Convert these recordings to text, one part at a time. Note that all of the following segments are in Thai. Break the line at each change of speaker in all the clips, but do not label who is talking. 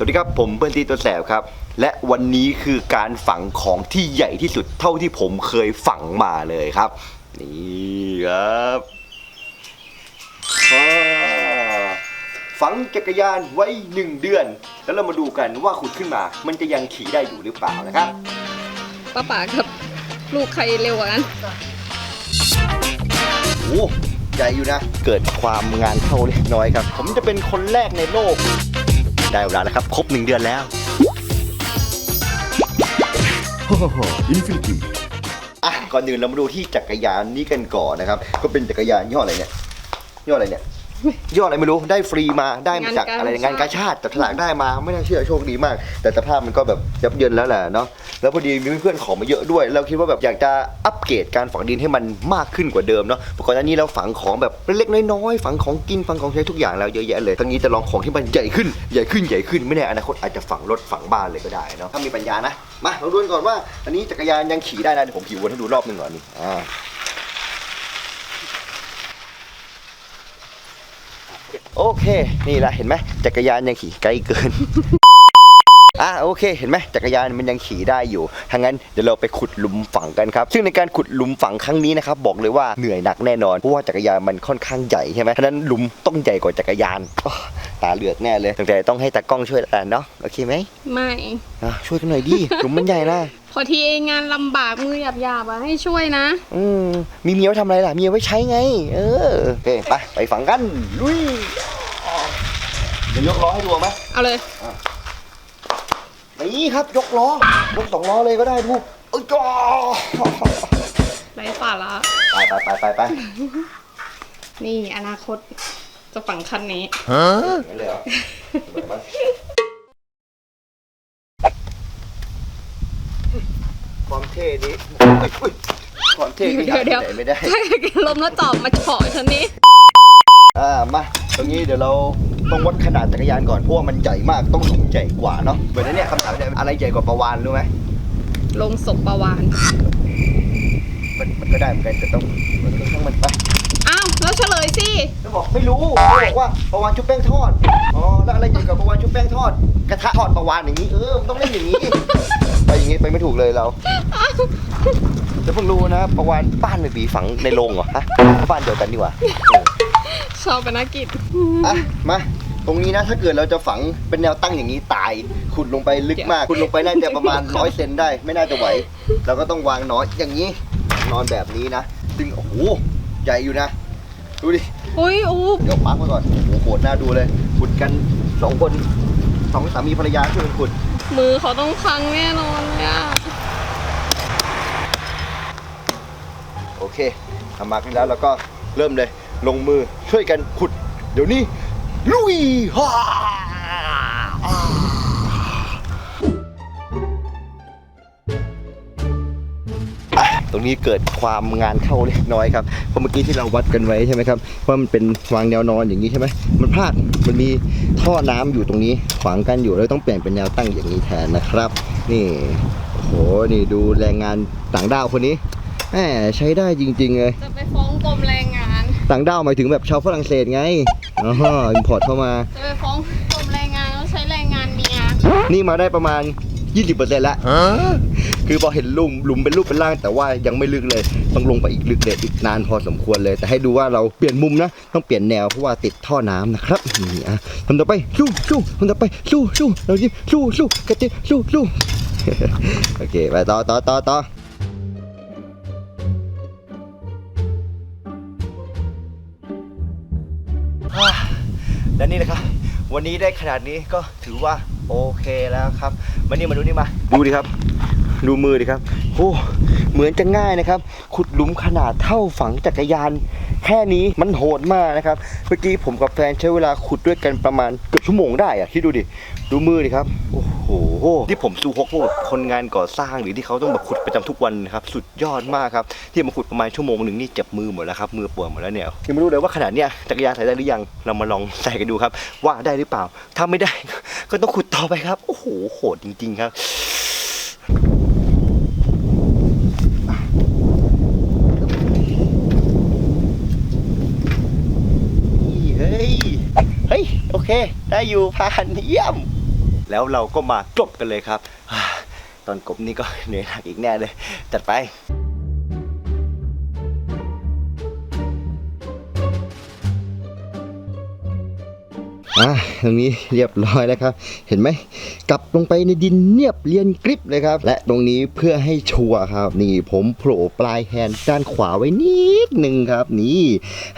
สวัสดีครับผมเพื่อนตีตัวแสบครับ และวันนี้คือการฝังของที่ใหญ่ที่สุดเท่าที่ผมเคยฝังมาเลยครับ นี่ครับอ่าฝังจักรยานไว้หนึ่งเดือน แล้วเรามาดูกันว่าขุดขึ้นมา มันจะยังขี่ได้อยู่หรือเปล่านะครับ
ป้าป๋ากับ ลูกใครเร็วกว่านั้น
โอ้ใหญ่อยู่นะ เกิดความงานเข้าเล็กน้อยครับ ผมจะเป็นคนแรกในโลก ได้เวลาแล้วครับ ครบหนึ่งเดือนแล้ว
ฮ่าฮ่าฮ่าอินฟินิตี้
อะก่อนอื่นเรามาดูที่จักรยานนี้กันก่อนนะครับ ก็เป็นจักรยานยี่ห้ออะไรเนี่ยยี่ห้ออะไรเนี่ย ยี่ห้ออะไรไม่รู้ได้ฟรีมาได้มาจาก
งานกาชาติ
อะไรงานกาชาติแต่ถลากได้มาไม่น่าเชื่อโชคดีมาก แต่สภาพมันก็แบบยับเยินแล้วแหละเนาะแล้วพอดีมีเพื่อนๆของมาเยอะด้วย เราคิดว่าแบบอยากจะอัปเกรดการฝังดินให้มันมากขึ้นกว่าเดิมเนาะก่อนหน้านี้เราฝังของแบบเล็กๆน้อยๆฝังของกินฝังของใช้ทุกอย่างแล้วเยอะแยะเลยทั้งนี้จะลองของที่มันใหญ่ขึ้นใหญ่ขึ้นใหญ่ขึ้นไม่แน่อนาคตอาจจะฝังรถฝังบ้านเลยก็ได้เนาะถ้ามีปัญญานะมาเราดูกันก่อนว่า อันนี้จักรยานยังขี่ได้นะเดี๋ยวผมขี่วนให้ดูรอบหนึ่งก่อนนี่อ่า โอเค นี่แหละเห็นไหมจักรยานยังขี่ไกลเกิน อะโอเค เห็นไหมจักรยานมันยังขี่ได้อยู่ถ้างั้นเดี๋ยวเราไปขุดหลุมฝังกันครับ ซึ่งในการขุดหลุมฝังครั้งนี้นะครับบอกเลยว่าเหนื่อยหนักแน่นอนเพราะว่าจักรยานมันค่อนข้างใหญ่ใช่ไหมฉะนั้นหลุมต้องใหญ่กว่าจักรยานอ้อตาเหลือกแน่เลยแต่ต้องให้ตากล้องช่วยแล้วเนาะโอเคไหม
ไม่
อะช่วยกันหน่อยดิหลุมมันใหญ่นะ
พอทีงานลำบากมือหยาบๆอะให้ช่วยนะ
อืมมีเมียไว้ทำอะไรล่ะเมียไว้ใช้ไง เออโอเคไปไปฝังกันลุย เดี๋ยวยกล้อให้ดูไหม
เอาเลย
นี่ครับยกล้อยกสองล้อเลยก็ได้ดูเอ้ยจ้า
ไรสาระ
ไปไปไปไปไป
นี่อนาคตจะฝังคันนี้
งั้นเลยเหรอความเท่นี้อุ๊ยอุ๊ยความเท่นี้
เดี๋ยวเดี๋ยว
หาที่ไหนไม่ได้
ลมแล้วตอบมาเฉาะคันนี้
อ่ามาตรงนี้เดี๋ยวเรา ต้องวัดขนาดจักรยานก่อนเพราะว่ามันใหญ่มากต้องหลุมใหญ่กว่าเนาะเหมือนนั้นเนี่ยคำถามเนี่ยอะไรใหญ่กว่าประวานรู้ไหม
ลงศพประวาน
มันมันก็ได้เหมือนกันแต่ต้องมันก็ช่างมันไป
อ้าวแล้วเฉลยสิ
แล้วบอกไม่รู้เขาบอกว่าประวานชุบแป้งทอดอ๋อแล้วอะไรใหญ่กว่าประวานชุบแป้งทอด กระทะทอดประวานอย่างนี้เออมันต้องเล่นอย่างนี้ ไปอย่างนี้ไปไม่ถูกเลยเราจะเพิ่งรู้นะประวานบ้านไม่บีฝังในโรงเหรอฮะบ้านเดียวกันดีกว่าเออ
ชอบเป็นนักกิจ
อะมา ตรงนี้นะถ้าเกิดเราจะฝังเป็นแนวตั้งอย่างนี้ตาย ขุดลงไปลึกมาก ขุดลงไปน่าจะประมาณร้อยเซนได้ ไม่น่าจะไหวเราก็ต้องวางน้อยอย่างนี้ นอนแบบนี้นะซึ่งโอ้โหใหญ่อยู่นะดูดิ
อุ้ยอู้
เดี๋ยวปักไว้ก่อนโอ้โหโหดน่าดูเลย ขุดกันสองคนสองสามีภรรยาช่วยกันขุด
มือเขาต้องพังแน่นอนเลยอะ
โอเคทำมาขึ้นแล้วเราก็เริ่มเลย ลงมือช่วยกันขุด เดี๋ยวนี้ ลุยฮ่าอะตรงนี้เกิดความงานเข้าเล็กน้อยครับ เพราะเมื่อกี้ที่เราวัดกันไว้ใช่ไหมครับว่ามันเป็นวางแนวนอนอย่างนี้ใช่ไหมมันพลาด มันมีท่อน้ำอยู่ตรงนี้ขวางกันอยู่แล้วต้องเปลี่ยนเป็นแนวตั้งอย่างนี้แทนนะครับ นี่โอ้โหนี่ดูแรงงานต่างด้าวคนนี้แหมใช้ได้จริง ๆ เลย
จะไปฟ้องกรมแรงงาน
ต่างด้าวหมายถึงแบบชาวฝรั่งเศสไง อ๋ออินพอร์ตเข้ามา
จะไปฟ้องกรมแรงงานแล้วใช้แรงงานเมีย
นี่มาได้ประมาณ 20%แล้วคือพอเห็นหลุมหลุมเป็นรูปเป็นร่าง แต่ว่ายังไม่ลึกเลย ต้องลงไปอีกลึกเลยอีกนานพอสมควรเลย แต่ให้ดูว่าเราเปลี่ยนมุมนะ ต้องเปลี่ยนแนวเพราะว่าติดท่อน้ำนะครับนี่อะทำต่อไปสู้สู้ทำต่อไปสู้สู้เราจิ้มสู้สู้กระเจี๊ยบสู้สู้ โอเคไปต่อต่อต่อต่อ วันนี้ได้ขนาดนี้ก็ถือว่าโอเคแล้วครับ มานี่มาดูนี่มา ดูดิครับ ดูมือดิครับโอ้เหมือนจะง่ายนะครับ ขุดหลุมขนาดเท่าฝังจักรยาน แค่นี้มันโหดมากนะครับ เมื่อกี้ผมกับแฟนใช้เวลาขุดด้วยกันประมาณเกือบชั่วโมงได้อะคิดดูดิ ดูมือดิครับ โอ้โห ที่ผมซูฮกพวกคนงานก่อสร้างหรือที่เขาต้องมาขุดประจำทุกวันนะครับ สุดยอดมากครับ ที่มาขุดประมาณชั่วโมงหนึ่งนี่เจ็บมือหมดแล้วครับ มือปวดหมดแล้วเนี่ย ยังไม่รู้เลยว่าขนาดเนี้ยจักรยานใส่ได้หรือยัง เรามาลองใส่กันดูครับ ว่าได้หรือเปล่า ถ้าไม่ได้ ก็ต้องขุดต่อไปครับ โอ้โห โหดจริง ๆ ครับ เค ได้อยู่ผ่านเยี่ยม แล้วเราก็มาจบกันเลยครับ ตอนกบนี่ก็เหนื่อยหนักอีกแน่เลย จัดไป อ่าตรงนี้เรียบร้อยแล้วครับ เห็นไหมกลับลงไปในดินเนียบเรียนกริบเลยครับ และตรงนี้เพื่อให้ชัวร์ครับ นี่ผมโผล่ปลายแฮนด์ด้านขวาไว้นิดหนึ่งครับ นี่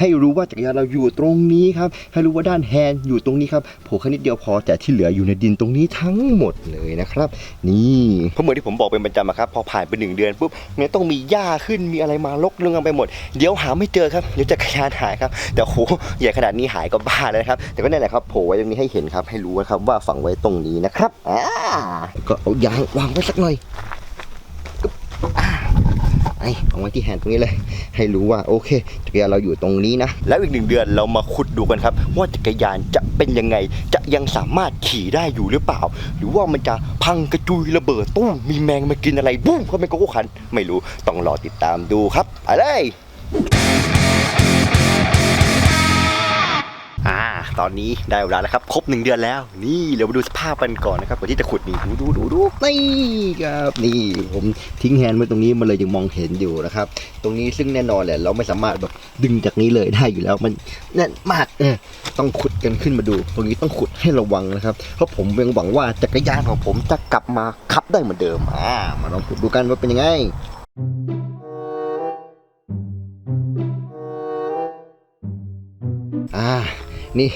ให้รู้ว่าจักรยานเราอยู่ตรงนี้ครับ ให้รู้ว่าด้านแฮนด์อยู่ตรงนี้ครับโผล่แค่นิดเดียวพอแต่ที่เหลืออยู่ในดินตรงนี้ทั้งหมดเลยนะครับ นี่เพราะเหมือนที่ผมบอกเป็นประจำครับพอผ่านไปหนึ่งเดือนปุ๊บเนี่ยต้องมีหญ้าขึ้นมีอะไรมาลกเรื่องไปหมด เดี๋ยวหาไม่เจอครับเดี๋ยวจักรยานหายครับแต่โหใหญ่ขนาดนี้หายก็บ้าแล้วนะครับแต่ก็นั่นแหละครับโผล่ไว้ตรงนี้ให้เห็นครับ ให้รู้นะครับว่าฝังไว้ตรงนี้นะครับอ่าก็เอายางวางไว้สักหน่อยอึ๊บอ่าไอ้เอาไว้ที่แฮนด์ตรงนี้เลย ให้รู้ว่าโอเคจักรยานเราอยู่ตรงนี้นะ แล้วอีกหนึ่งเดือนเรามาขุดดูกันครับ ว่าจักรยานจะเป็นยังไง จะยังสามารถขี่ได้อยู่หรือเปล่า หรือว่ามันจะพังกระจุยระเบิดตู้มีแมงมากินอะไรบุ้มเข้าไปกโก้คัน ไม่รู้ต้องรอติดตามดูครับไปเลย อ่า ตอนนี้ได้เวลาแล้วครับ ครบหนึ่งเดือนแล้ว นี่เรามาดูสภาพกันก่อนนะครับก่อนที่จะขุดนี่ดูดูดูดูนี่ครับนี่ผมทิ้งแฮนด์ไว้ตรงนี้มันเลยยังมองเห็นอยู่นะครับ ตรงนี้ซึ่งแน่นอนแหละเราไม่สามารถแบบดึงจากนี้เลยได้อยู่แล้วมันแน่นมากเออต้องขุดกันขึ้นมาดู ตรงนี้ต้องขุดให้ระวังนะครับ เพราะผมยังหวังว่าจักรยานของผมจะกลับมาขับได้เหมือนเดิมอ่ามาลองขุดดูกันว่าเป็นยังไงอ่า นี่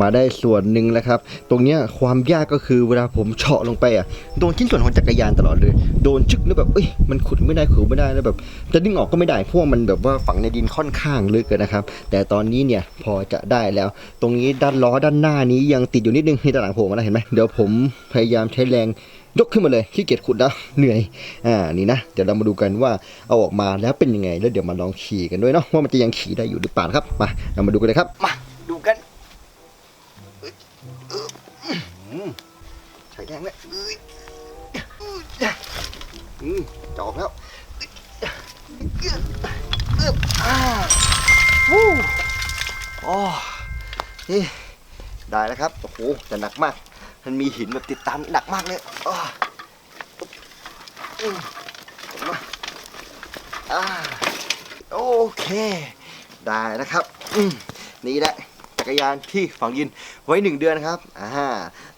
มาได้ส่วนหนึ่งแล้วครับ ตรงเนี้ยความยากก็คือเวลาผมเฉาะลงไปอะโดนชิ้นส่วนของจักรยานตลอดเลย โดนชึกแล้วแบบเอ้ยมันขุดไม่ได้ขุดไม่ได้แล้วแบบ จะดึงออกก็ไม่ได้เพราะวกมันแบบว่าฝังในดินค่อนข้างลึกนะครับ แต่ตอนนี้เนี่ยพอจะได้แล้ว ตรงนี้ด้านล้อด้านหน้านี้ยังติดอยู่นิดนึงที่ด้านหลังผมมาแล้วเห็นไหมเดี๋ยวผมพยายามใช้แรงยกขึ้นมาเลยขี้เกียจขุดแล้วเหนื่อย อ่า นี่นะ เดี๋ยวเรามาดูกันว่าเอาออกมาแล้วเป็นยังไง แล้วเดี๋ยวมาลองขี่กันด้วยเนาะว่ามันจะยังขี่ได้อยู่หรือเปล่าครับ มา เรามาดูกันเลยครับ มา แรงเลยอื้ออืมจอกแล้วอึ๊บอ่าวู้โอ้นี่ได้แล้วครับ โอ้โหแต่หนักมาก มันมีหินแบบติดตามหนักมากเลยอ้ออืมมาโอเค ได้แล้วครับ นี่แหละ จักรยานที่ฝังดินไว้หนึ่งเดือนครับอ่า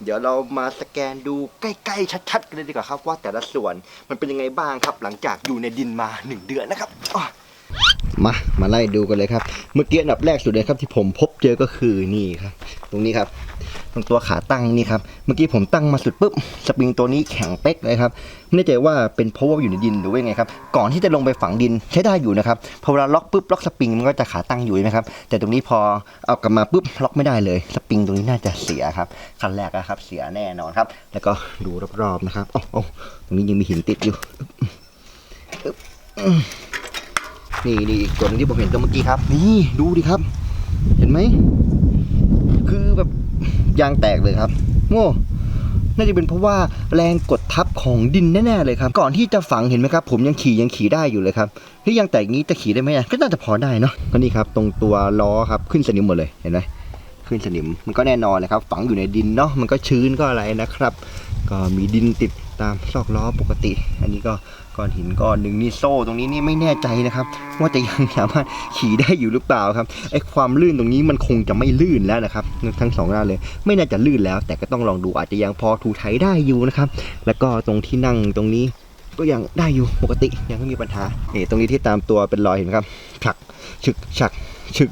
เดี๋ยวเรามาสแกนดูใกล้ๆชัดๆกันเลยดีกว่าครับว่าแต่ละส่วนมันเป็นยังไงบ้างครับ หลังจากอยู่ในดินมาหนึ่งเดือนนะครับอะ มา มาไล่ดูกันเลยครับ เมื่อกี้อันดับแรกสุดเลยครับที่ผมพบเจอก็คือนี่ครับ ตรงนี้ครับ ตรงตัวขาตั้งนี่ครับ เมื่อกี้ผมตั้งมาสุดปุ๊บ สปริงตัวนี้แข็งเป๊กเลยครับ ไม่แน่ใจว่าเป็นเพราะว่าอยู่ในดินหรือว่าไงครับ ก่อนที่จะลงไปฝังดินใช้ได้อยู่นะครับ พอเวลาล็อกปุ๊บล็อกสปริงมันก็จะขาตั้งอยู่ใช่ไหมครับ แต่ตรงนี้พอเอากลับมาปุ๊บล็อกไม่ได้เลย สปริงตรงนี้น่าจะเสียครับขั้นแรกนะครับ เสียแน่นอนครับ แล้วก็ดูรอบๆนะครับโอ้โอ้ตรงนี้ยังมีหินติดอยู่ นี่นี่อีกตัวนึงที่ผมเห็นตัวเมื่อกี้ครับ นี่ดูดิครับ เห็นไหม คือแบบยางแตกเลยครับโง่น่าจะเป็นเพราะว่าแรงกดทับของดินแน่ๆเลยครับ ก่อนที่จะฝังเห็นไหมครับ ผมยังขี่ยังขี่ได้อยู่เลยครับที่ยางแตกงี้จะขี่ได้ไหมก็น่าจะพอได้เนาะก็นี่ครับตรงตัวล้อครับขึ้นสนิมหมดเลยเห็นไหมขึ้นสนิมมันก็แน่นอนเลยครับ ฝังอยู่ในดินเนาะมันก็ชื้นก็อะไรนะครับ ก็มีดินติดตามซอกล้อปกติ อันนี้ก็ ก้อนหินก้อนหนึ่งนี่โซ่ตรงนี้นี่ไม่แน่ใจนะครับ ว่าจะยังสามารถขี่ได้อยู่หรือเปล่าครับไอ้ความลื่นตรงนี้มันคงจะไม่ลื่นแล้วนะครับ ทั้งสองด้านเลย ไม่น่าจะลื่นแล้ว แต่ก็ต้องลองดูอาจจะยังพอถูไถได้อยู่นะครับ แล้วก็ตรงที่นั่งตรงนี้ก็ยังได้อยู่ปกติยังไม่มีปัญหานี่ตรงนี้ที่ตามตัวเป็นรอยเห็นไหมครับผลักฉึกฉักฉึก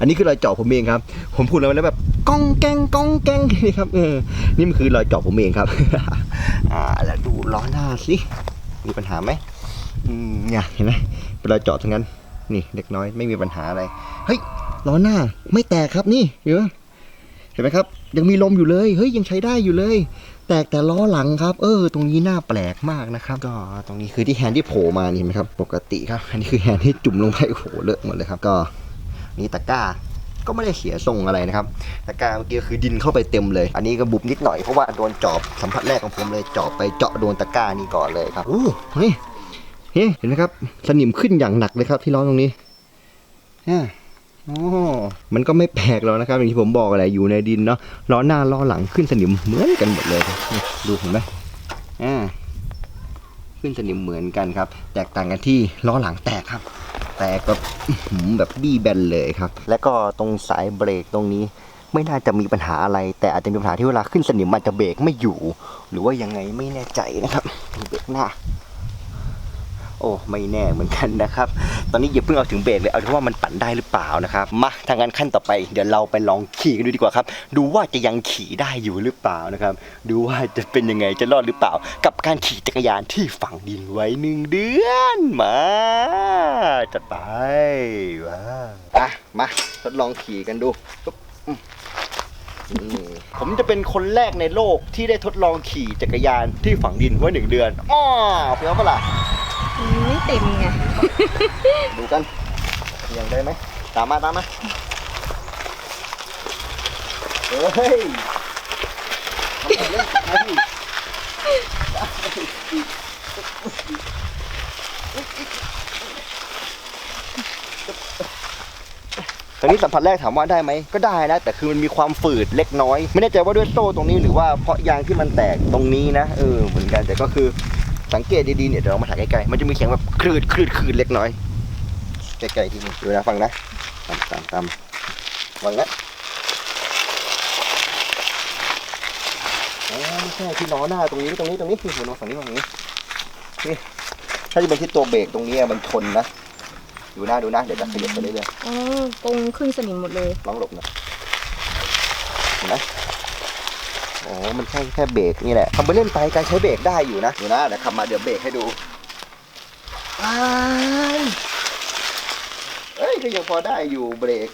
อันนี้คือรอยเจาะผมเองครับ ผมพูดแล้วแล้วแบบก้องแกงก้องแกงนี่ครับเออนี่มันคือรอยเจาะผมเองครับ อ่าแล้วดูล้อหน้าสิ มีปัญหาไหมอืมเนี่ยเห็นไหมเป็นรอยเจาะทั้งนั้น นี่เล็กน้อยไม่มีปัญหาอะไร เฮ้ยล้อหน้าไม่แตกครับนี่เห็นไหมเห็นไหมครับ ยังมีลมอยู่เลย เฮ้ยยังใช้ได้อยู่เลย แตกแต่ล้อหลังครับ เออ ตรงนี้น่าแปลกมากนะครับ ก็ตรงนี้คือที่แฮนด์ที่โผล่มานี่เห็นไหมครับ ปกติครับ อันนี้คือแฮนด์ที่จุ่มลงไปโอ้โหเลอะหมดเลยครับ ก็นี่ตะกร้า ก็ไม่ได้เสียทรงอะไรนะครับตะกร้าเมื่อกี้คือดินเข้าไปเต็มเลย อันนี้ก็บุบนิดหน่อยเพราะว่าโดนจอบสัมผัสแรกของผมเลยจอบไปเจาะโดนตะกร้านี่ก่อนเลยครับอู้เฮ้ยเฮ้ยเห็นไหมครับ สนิมขึ้นอย่างหนักเลยครับที่ล้อตรงนี้เนี่ยอ๋อมันก็ไม่แปลกแล้วนะครับอย่างที่ผมบอกแหละอยู่ในดินเนาะล้อหน้าล้อหลังขึ้นสนิมเหมือนกันหมดเลยนี่ดูเห็นไหมอ่าขึ้นสนิมเหมือนกันครับ แตกต่างกันที่ล้อหลังแตกครับ แตกแบบแบบบี้แบนเลยครับ และก็ตรงสายเบรกตรงนี้ไม่น่าจะมีปัญหาอะไร แต่อาจจะมีปัญหาที่เวลาขึ้นสนิมมันจะเบรกไม่อยู่ หรือว่ายังไงไม่แน่ใจนะครับเบรกหน้า โอ้ไม่แน่เหมือนกันนะครับ ตอนนี้อย่าเพิ่งเอาถึงเบรกเลยเอาที่ว่ามันปั่นได้หรือเปล่านะครับมาทางนั้นขั้นต่อไปเดี๋ยวเราไปลองขี่กันดูดีกว่าครับ ดูว่าจะยังขี่ได้อยู่หรือเปล่านะครับ ดูว่าจะเป็นยังไงจะรอดหรือเปล่า กับการขี่จักรยานที่ฝังดินไว้หนึ่งเดือนมาจัดไปว้าอะมาทดลองขี่กันดูผมจะเป็นคนแรกในโลกที่ได้ทดลองขี่จักรยานที่ฝังดินไว้หนึ่งเดือนอ้อเพื่อเปะล่า
มัน ไม่เต็มไง
ดูกันยังได้ไหมตามมาตามมาเฮ้ยตอนนี้สัมผัสแรกถามว่าได้ไหมก็ได้นะ แต่คือมันมีความฝืดเล็กน้อย ไม่แน่ใจว่าด้วยโซ่ตรงนี้หรือว่าเพราะยางที่มันแตกตรงนี้นะเออเหมือนกันแต่ก็คือ สังเกตดีๆเนี่ยเดี๋ยวเรามาถ่ายใกล้ๆมันจะมีเสียงแบบคลืดคลืดคลืดเล็กน้อยใกล้ๆที่นี่ดูนะฟังนะตามตามตามฟังนะอ๋อไม่ใช่ที่ล้อหน้าตรงนี้ตรงนี้ตรงนี้คือหัวล้อฝั่งนี้ฝั่งนี้นี่ถ้าจะเป็นที่ตัวเบรกตรงนี้อะมันชนนะดูหน้าดูนะเดี๋ยวจะขยับไปเรื่อย
อ๋อตรงขึ้นสนิมหมดเลย
ๆลองหลบหนะเห็นไหม อ๋อ มันแค่แค่เบรกนี่แหละทำไปเล่นไปการใช้เบรกได้อยู่นะดูนะเดี๋ยวขับมาเดี๋ยวเบรกให้ดูอ้ายเอ้ยก็ยังพอได้อยู่เบรก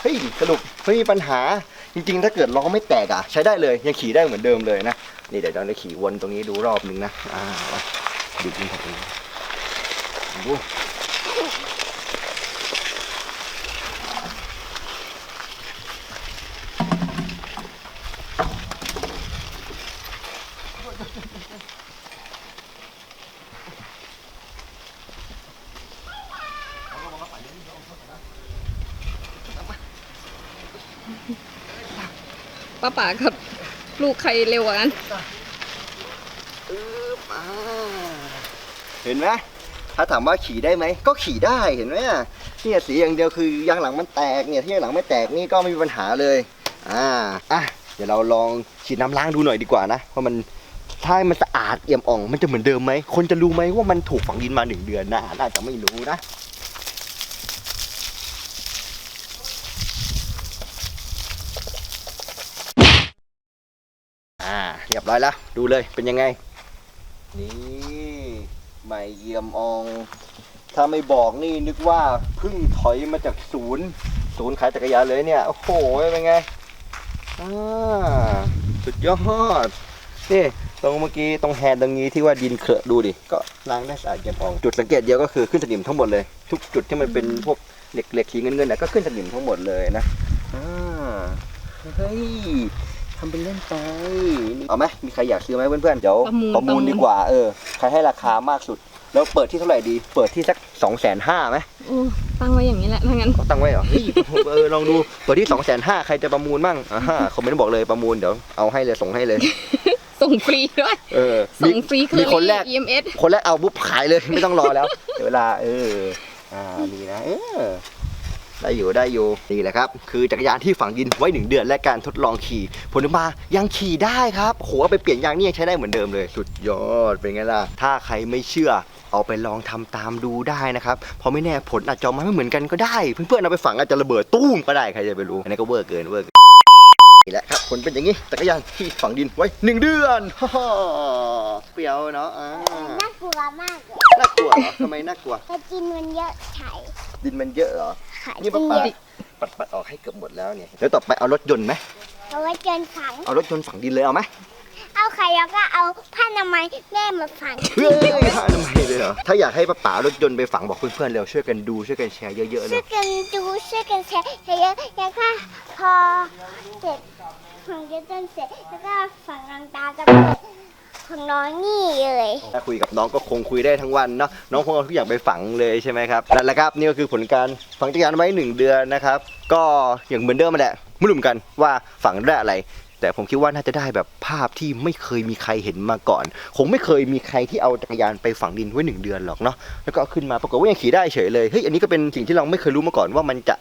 เฮ้ยสรุปไม่มีปัญหาจริงๆ ถ้าเกิดล้อไม่แตกอะ ใช้ได้เลยยังขี่ได้เหมือนเดิมเลยนะ นี่เดี๋ยวเราจะขี่วนตรงนี้ดูรอบนึงนะ อ่าดูจริงครับดู
ป้าป๋ากับ ลูกใครเร็วกว่ากัน
เห็นไหมถ้าถามว่าขี่ได้ไหม ก็ขี่ได้เห็นไหมเนี่ยสีอย่างเดียวคือยางหลังมันแตกเนี่ยที่ยางหลังไม่แตกนี่ก็ไม่มีปัญหาเลยอ่าอะเดี๋ยวเราลองฉีดน้ำล้างดูหน่อยดีกว่านะว่ามันถ้ามันสะอาดเอี่ยมอ่อง มันจะเหมือนเดิมไหมคนจะรู้ไหมว่ามันถูกฝังดินมาหนึ่งเดือนนะน่าจะไม่รู้นะ อ่า เรียบร้อยแล้ว ดูเลยเป็นยังไง นี่ใหม่เยี่ยมออง ถ้าไม่บอกนี่นึกว่าเพิ่งถอยมาจากศูนย์ ศูนย์ขายจักรยานเลยเนี่ย โอ้โห เป็นไงอ่าสุดยอด นี่ตรงเมื่อกี้ตรงแฮนด์ตรงนี้ที่ว่าดินเคลอะดูดิ ก็ล้างได้สะอาดเยี่ยมออง จุดสังเกตเดียวก็คือขึ้นสนิมทั้งหมดเลย ทุกจุดที่มันเป็นพวกเหล็กเหล็กสีเงินเงินๆน่ะก็ขึ้นสนิมทั้งหมดเลยนะอ่าเฮ้ย ทำเป็นเล่นไปนี่เอาไหมมีใครอยากซื้อไหมเพื่อนๆเดี๋ยว
ประมูล
ประมูล
ประมูล
ดีกว่าเออใครให้ราคามากสุด แล้วเปิดที่เท่าไหร่ดี เปิดที่สักสองแสนห้าไหม
โอ้ตั้งไว้อย่างนี้แหละถ้างั้น
เขาตั้งไว้เหรอเฮ้ยเออลองดูเปิดที่สองแสนห้าใครจะประมูลมั่งอ่าฮะคอมเมนต์บอกเลยประมูลเดี๋ยวเอาให้เลยส่งให้เลย
ส่งฟรีด้วย
เออ
ส่งฟรี
มีคนแรก
EMS
คนแรกเอาปุ๊บขายเลยไม่ต้องรอแล้วเดี๋ยวเวลาเอออ่านี่นะเออ ได้อยู่ได้อยู่นี่แหละครับ คือจักรยานที่ฝังดินไว้หนึ่งเดือนและการทดลองขี่ ผลออกมายังขี่ได้ครับโหเอาไปเปลี่ยนยางนี่ยังใช้ได้เหมือนเดิมเลย สุดยอดเป็นไงล่ะ ถ้าใครไม่เชื่อเอาไปลองทำตามดูได้นะครับเพราะไม่แน่ผลอาจจะออกมาไม่เหมือนกันก็ได้ เพื่อนๆเอาไปฝังอาจจะระเบิดตู้มก็ได้ใครจะไปรู้อันนี้ก็เวอร์เกินเวอร์เกินนี่แหละครับผลเป็นอย่างนี้จักรยานที่ฝังดินไว้หนึ่งเดือนฮ่าฮ่าเปรี้ยวเนาะอ่า
น่ากลัวมากเลย
น่ากลัวเหรอทำไมน่ากลัว
เพราะกินมันเยอะไฉ
ดินมันเยอะเหรอ
ขาย
นี่
กิ
ป้าน
เย
ป้า
อะ
ปัดปัดออกให้เกือบหมดแล้วเนี่ยเดี๋ยวต่อไปเอารถยนต์ไหม
เอาไว้จนฝัง
เอารถยนต์ฝังดินเลยเอาไหม
เอาไข่แล้วก็เอาผ้าอนามัยแม่มาฝัง
เฮ้ยพาทำไมเลยเหรอถ้าอยากให้ป้าป๋ารถยนต์ไปฝังบอกเพื่อนๆเร็วช่วยกันดูช่วยกันแชร์เยอะๆเล
ช่วย ยกันดูช่วยกันแชร์เยอะๆแล้วก็พอเสร็จฝังจนเสร็จแล้วก็ฝังรังตาจะเปิด ของน้องนี่เลย
ถ้าคุยกับน้องก็คงคุยได้ทั้งวันเนาะน้องคงเอาทุกอย่างไปฝังเลยใช่ไหมครับนั่นแหละครับนี่ก็คือผลการฝังจักรยานไว้หนึ่งเดือนนะครับ ก็อย่างเหมือนเดิมมาแหละไม่รู้เหมือนกันว่าฝังได้อะไรแต่ผมคิดว่าน่าจะได้แบบภาพที่ไม่เคยมีใครเห็นมาก่อน คงไม่เคยมีใครที่เอาจักรยานไปฝังดินไว้หนึ่งเดือนหรอกเนาะแล้วก็ขึ้นมาปรากฏว่ายังขี่ได้เฉยเลยเฮ้ยอันนี้ก็เป็นสิ่งที่เราไม่เคยรู้มาก่อนว่ามันจะ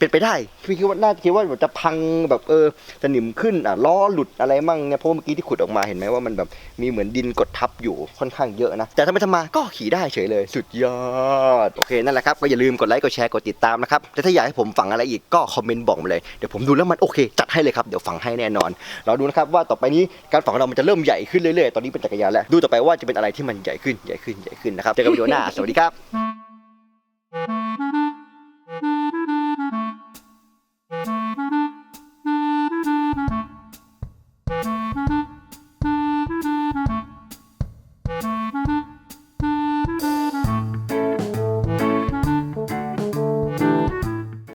เป็นไปได้พี่คิดว่าน่าจะคิดว่าแบบจะพังแบบเออจะหนิมขึ้นอะล้อหลุดอะไรมั่งเนี่ยเพราะว่าเมื่อกี้ที่ขุดออกมาเห็นไหมว่ามันแบบมีเหมือนดินกดทับอยู่ค่อนข้างเยอะนะแต่ทำไปทำมาก็ขี่ได้เฉยเลย สุดยอดโอเคนั่นแหละครับก็อย่าลืมกดไลค์กดแชร์กดติดตามนะครับแต่ถ้าอยากให้ผมฝังอะไรอีกก็คอมเมนต์บอกมาเลยเดี๋ยวผมดูแล้วมันโอเค จัดให้เลยครับเดี๋ยวฝังให้แน่นอน เราดูนะครับว่าต่อไปนี้การฝังของเรามันจะเริ่มใหญ่ขึ้นเรื่อยๆตอนนี้เป็นจักรยานแล้วดูต่อไปว่าจะเป็นอะไรที่มันใหญ่ขึ้นใหญ่ขึ้นใหญ่ขึ้นนะครับเจอกันวิดีโอหน้าสวัสดีครับ